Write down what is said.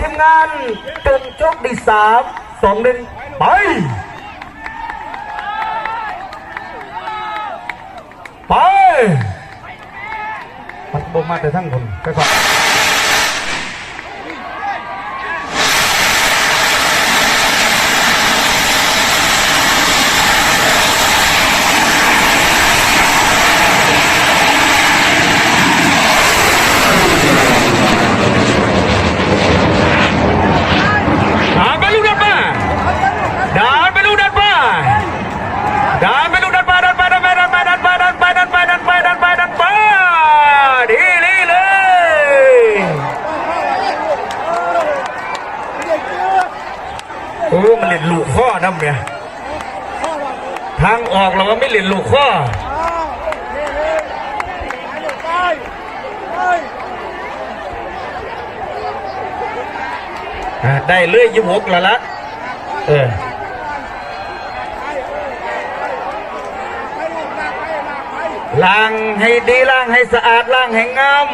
ทีมงานจนโชคดีสามสองหนึ่งไปไปมันบกมาแต่ทั้งคนไปก่อน โอ้มันเล่นลูกข้อน้ำเนี่ยทางออกเราก็ไม่เล่นลูกข้อได้เลื่อยยี่หกแล้วละเออล้างให้ดีล้างให้สะอาดล้างให้งาม